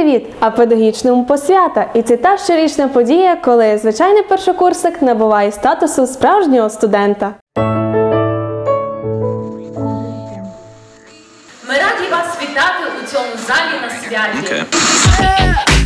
привіт! А педагогічному посвята. І це та щорічна подія, коли звичайний першокурсник набуває статусу справжнього студента. Ми раді вас вітати у цьому залі на святі. Okay.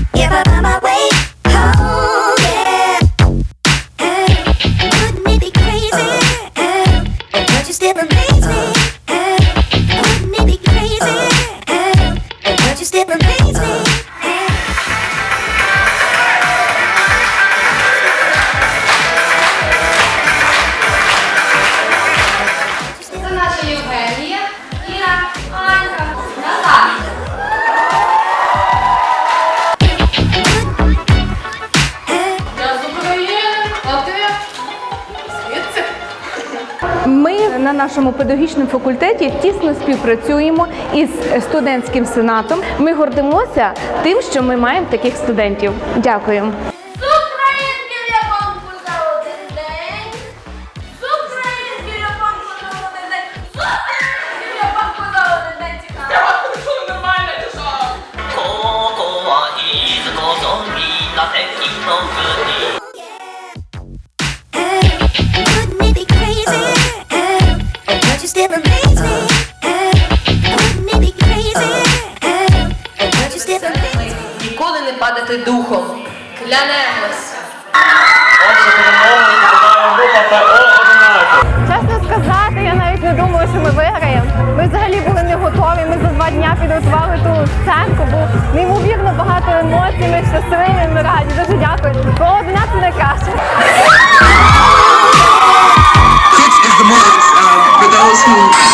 Ми на нашому педагогічному факультеті тісно співпрацюємо із студентським сенатом. Ми гордимося тим, що ми маємо таких студентів. Дякую. Ніколи не падати духом. ПО-11. Чесно сказати, я навіть не думала, що ми виграємо. Ми взагалі були не готові. Ми за два дня підготували ту сценку. Був неймовірно багато емоцій. Ми щасливі, listening.